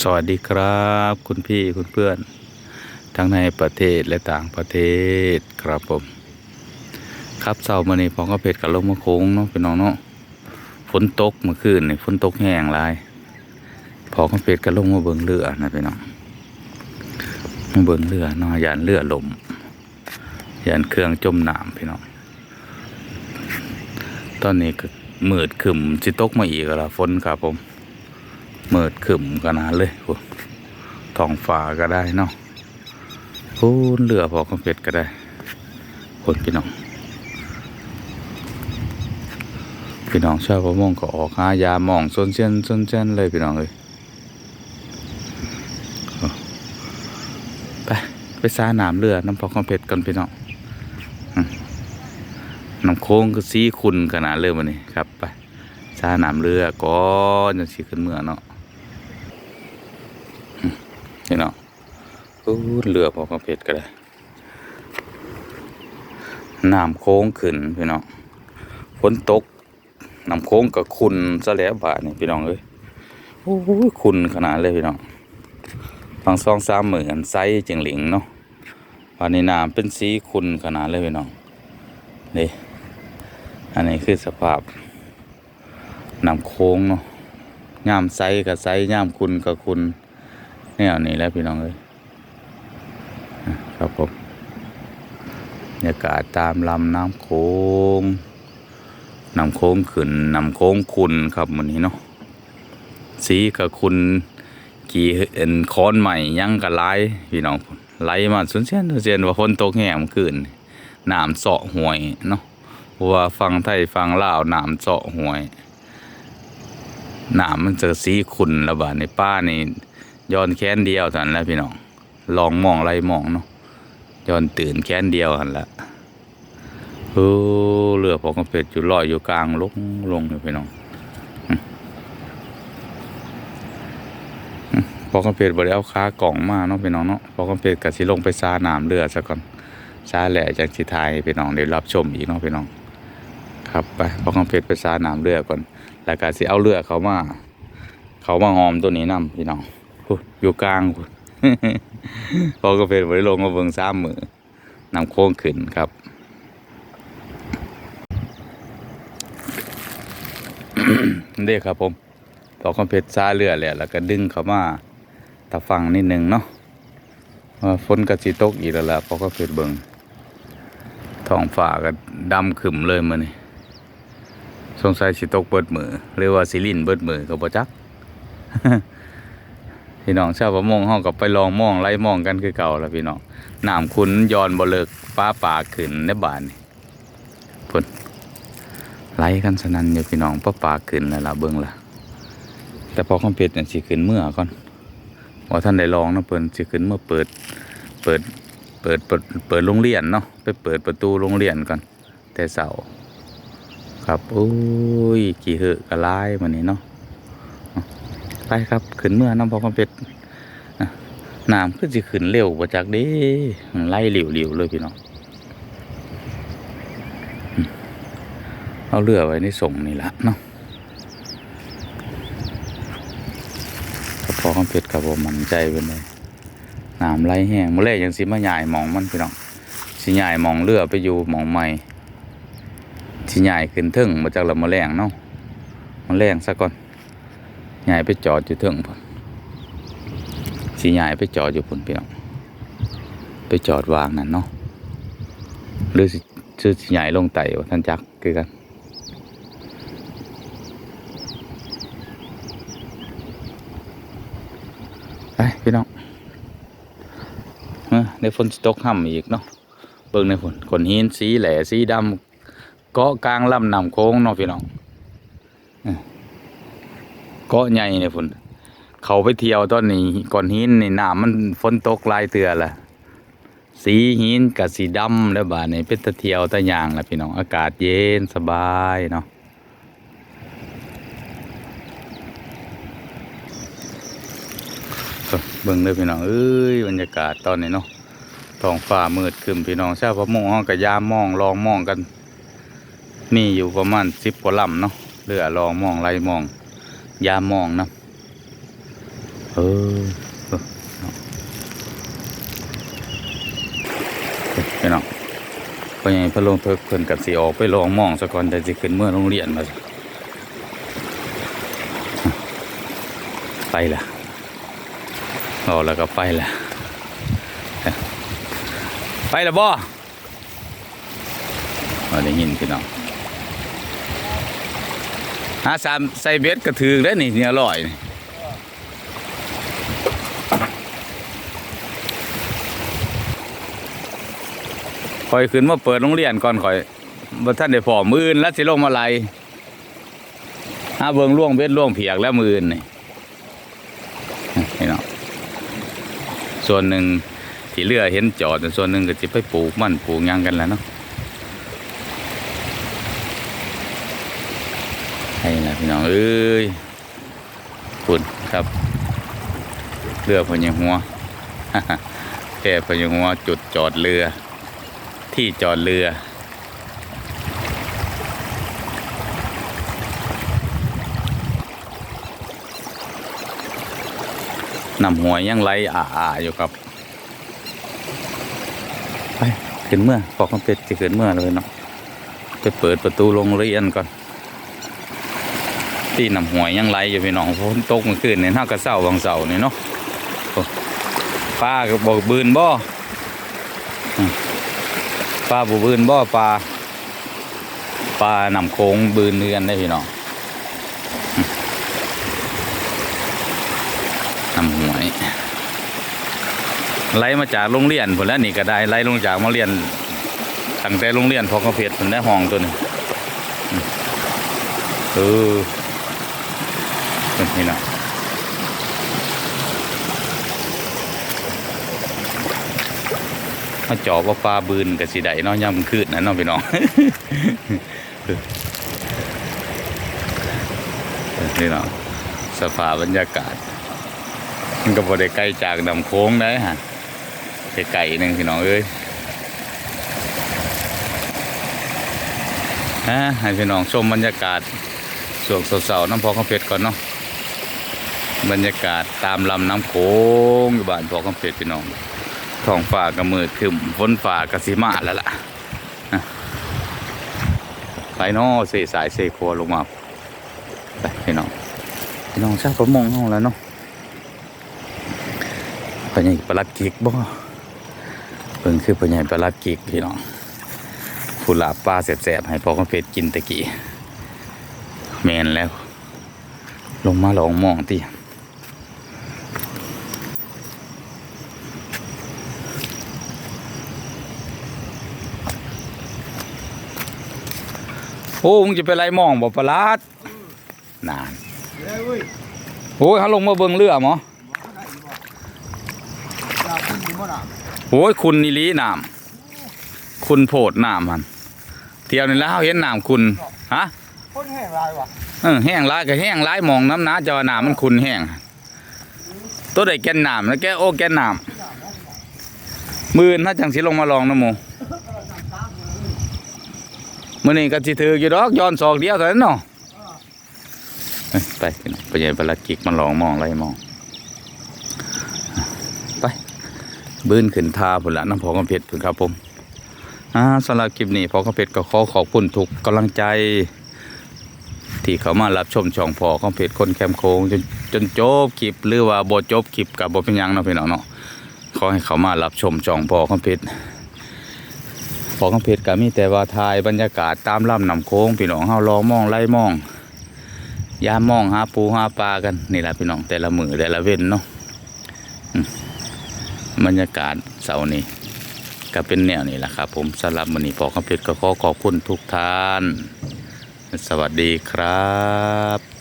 สวัสดีครับ คุณพี่คุณเพื่อน ทั้งในประเทศและต่างประเทศครับผม ครับเสาร์มานี้พองก็เพชรกับลงมาโค้งเนาะพี่น้องเนาะฝนตกเมื่อคืนนี่ฝนตกแห้งลายพอก็เพชรกับลงมาเบิงเรือนะพี่น้องมาเบิงเรือเนาะยานเรือลมยานเครื่องจมน้ำพี่น้องตอนนี้ก็มืดขึ้มสิตกมาอีกแล้วฝนครับผม เมิดขึ้มกันนาดเลยโอ้ท้องฟ้าก็ได้เนาะโอ้เรือพอคอมเป็ดก็ได้คนพี่น้อง พี่น้องชาวประมงก็ออกหายาหมองซนเช่นซนเช่นเลยพี่น้องเลยไปไปซ่าน้ำเรือน้ำพอคอมเป็ดกันพี่น้องน้ำโค้งก็สีขุนขนาดเลยมันนี่ครับไปซ่าน้ำเรือก่อนจะสีขึ้นเมื่อเนาะ พี่น้องอู้เรือพอกระเพชรก็ได้น้ำโค้งขึ้นพี่น้องฝนตกน้ำโค้งกับคุณซะแล้วบาทนี่พี่น้องเอ้ยโอ้ยคุณขนาดเลยพี่น้องฟังซองสามหมื่นไซส์จิงหลิงเนาะวันนี้น้ำเป็นสีคุณขนาดเลยพี่น้องนี่อันนี้คือสภาพน้ำโค้งเนาะย่ามไซกับไซย่ามคุณกับคุณ แนวนี้แล้วพี่น้องเอ้ยครับผมบรรยากาศตามลำน้ำโค้งน้ำโค้งขึ้นน้ำโค้งคุณครับมันนี้เนาะสีกับคุณกี่เอ็นค้อนใหม่ยังกับไล่พี่น้องไหลมาสุนเสียนสุนเสียนว่าฝนตกแห้งขึ้นน้ำเสาะห่วยเนาะว่าฟังไทยฟังลาวน้ำเสาะห่วยน้ำมันจะสีขุนระบาดในป้านี่ ย้อนแค้นเดียวเท่านั้นแล้วพี่น้องลองมองไรมองเนาะย้อนตื่นแค้นเดียวหันละโอ้เรือพอกระเป็ดอยู่ลอยอยู่กลางลงลงอยู่พี่น้องอืมอืมพอกระเป็ดบริเอาค้ากล่องมาเนาะพี่น้องเนาะพอกระเป็ดกับสิลงไปซาหนามเรือซะก่อนซาแหล่จากสิทายพี่น้องได้รับชมอีกเนาะพี่น้อง ครับไปพอกระเป็ดไปซาหนามเรือก่อน แล้วก็สิเอาเรือเขามา เขามาหอมตัวนี้นํพี่น้อง อยู่กลางพูดพอกาแฟบริลงมาเบิ่งซ้ำมือนำโค้งขึ้นครับเด็กครับผมพอกาแฟซาเรือแหละแล้วก็ดึงเขามาตะฟังนิดนึงเนาะว่าฝนกระสิตกอีกแล้วล่ะพอกาแฟเบิ่งท้องฟ้าก็ดำขึ้มเลยมื้อนี้สงสัยสิตกเบิดมือหรือว่าสิลินเบิดมือก็บ่จัก พี่น้องชาวประมงเฮากับไปลองมองไล่มองกันคือเก่าแล้วพี่น้องน้ำขุนย้อนบ่เลิกป้าป่าขึ้นในบ้านนี่พุ่นไล่กันสนั่นอยู่พี่น้องป้าป่าขึ้นแล้วล่ะเบิ่งล่ะ แต่พอคอมเพชรเนี่ยสิขึ้นเมื่อก่อนว่าท่านได้ลองนะเพิ่นสิขึ้นเมื่อเปิดเปิดเปิดเปิดเปิดโรงเรียนเนาะไปเปิดประตูโรงเรียนก่อนแต่เสาครับโอ้ยกี่เหอะกะลายมันนี้เนาะ ไปครับขึ้นเมื่อน้ำพอคอมเพชรอะน้ำก็จะขึ้นเร็วกว่าจากเด้ไล่หลิวๆเลยพี่น้องเอาเรือไว้ในส่งนี่ละเนาะพอคอมเพชรกับผมมั่นใจเป็นเลยน้ำไหลแห้งเมื่อแรกยังสิมาใหญ่มองมันพี่น้องสิใหญ่มองเรือไปอยู่มองใหม่สิใหญ่ขึ้นทึ่งมาจากละมะแรงเนาะมะแรงซะก่อน ยายไปจอดอยู่เทิงพุ่นสียายไปจอดอยู่พุ่นพี่น้องไปจอดวางนั่นเนาะหรือชื่อสียายลงไต่ว่าท่านจักคือกันไปพี่น้องเออในฝนตกห่ำอีกเนาะเบิ่งในฝนขนหินสีแหล่สีดำเกาะกลางลำนำโค้งเนาะพี่น้อง เกาะใหญ่เนี่ยฝนเขาไปเที่ยวตอนนี้ก่อนหินนี่น้ำมันฝนตกลายเตือละสีหินกับสีดำแล้วบาดนี่เป็นตะเที่ยวตะยางละพี่น้องอากาศเย็นสบายเนาะเบิ่งเลยพี่น้องเอ้ยบรรยากาศตอนนี้เนาะท้องฟ้ามืดครึมพี่น้องชาวประมงห้องกับยามมองลองมองกันนี่อยู่ประมาณสิบกว่าลำเนาะเรือลองมองไล่มอง ยามองนะเออพี่น้องพอยังพระลงเพิกเพิ่นกับสีออกไปลองมองซะก่อนแต่สิขึ้นเมื่อโรงเรียนมาไปละรอแล้วก็ไปละไปละบ่เราได้ยินพี่น้อง หาสามใส่เบ็ดกระถือได้นี่เนี่ยอร่อยคอยขึ้นมาเปิดโรงเรียนก่อนคอยบ่ท่านได้พอมื่นแล้วสิลงมาไล่หาเบิงล่วงเบ็ดล่วงเผียกแล้วมื่นนี่นี่เนาะส่วนหนึ่งที่เรือเห็นจอดส่วนหนึ่งก็จะไปปลูกมันปลูกยังกันแล้วเนาะ ให้นะพี่น้องเอ้ยคุณครับเรือพญหัวแก่พญหัวจุดจอดเรือ ที่จอดเรือ นำหัวยังไหลอ่าอยู่ครับ ไปขึ้นเมื่อพอคำเป็ดจะขึ้นเมื่อเลยเนาะไปเปิดประตูโรงเรียนก่อน ที่นำหวยังไหลอยู่พี่น้องฝนตกเมื่อคืนเนี่ยน่ากระเศร้าบางเสาเนี่ยเนาะป้าก็บอกบืนบ่ปลาบูบืนบ่ปลาปลานำโค้งบืนเนือนได้พี่น้องนำหวยไล่มาจากโรงเรียนผลแล้วนี่ก็ได้ไล่ลงจากมาเรียนตั้งแต่โรงเรียนพอกระเพชรผลได้ห้องตัวนี้อืมเออ เป็นพี่น้องมาจอบว่าปลาบืนกับสีใดเนาะย่ำคืนนะเนาะพี่น้องนี่เนาะสภาพบรรยากาศ มันก็บ่ได้ไกล้จากนำโค้งได้ฮะไกลๆหนึงพี่น้องเอ้ยฮะให้พี่น้องชมบรรยากาศช่วงเสาร์ๆน้ำพอข้าวเป็ดก่อนเนาะ บรรยากาศตามลำน้ำโค้งอยู่บ้านพอข้าวเป็ดพี่น้องท้องฟ้าก็มืดครึมฝนฟ้าก็สิมาแล้วล่ะไปน้อเสสายเสโครัวลงมาไปพี่น้องพี่น้องชาติประมงห้องแล้วเนาะปัญญาประลัดกิกบ่เพิ่งคือปัญญาประลัดกิกพี่น้องผู้ลาบปลาแสบๆให้พอกันเป็ดกินตะกี้แมนแล้ว ลงมาลองมองตี โอ้มึงจะไปไล่มองบ่ประหลาดนานโอ้ยเขาลงมาเบิ่งเรือหมออยากกินอยู่บ่ล่ะโอ้ยคุณนิลีน้ำคุณโพดน้ำมันเที่ยวนี่แล้วเห็นน้ำคุณฮะคนแห้งลายวะเออแห้งร้ายก็แห้งร้ายมองน้ำหนาจอน้ำมันคุณแห้งตัวใดแกนน้ำแล้วแกโอ้แกนน้ำมือน่าจังสิลงมาลองนะโม มื่อนี้ก็สิถืออยู่ดอกย้อนศอกเดียวเท่านั้นเนาะไปไปใหญ่ประหลัดกิกมันลองมองไรมอง ไป บื้นขึ้นทาผุนละน้ำพอกำเพชรครับผมอ่าสำหรับคลิปนี้พอกำเพชรก็ขอขอบคุณทุกกำลังใจ ที่เขามารับชมช่องพอของเพจคนแคมโค้งจนจนจบคลิปหรือว่าบ่จบคลิปกับบ่เป็นยังเนาะพี่น้องเนาะขอให้เขามารับชมช่องพอของเพจพอ ของเพจก็มีแต่ว่าถ่ายบรรยากาศตามลำนำโค้งพี่น้องเฮาลองมองไล่มองยามมองหาปูหาปลากันนี่แหละพี่น้องแต่ละมือแต่ละเว้นเนาะบรรยากาศเสาร์นี้ก็เป็นแนวนี้แหละครับผมสำหรับวันนี้พอของเพจก็ขอขอบคุณทุกท่าน สวัสดีครับ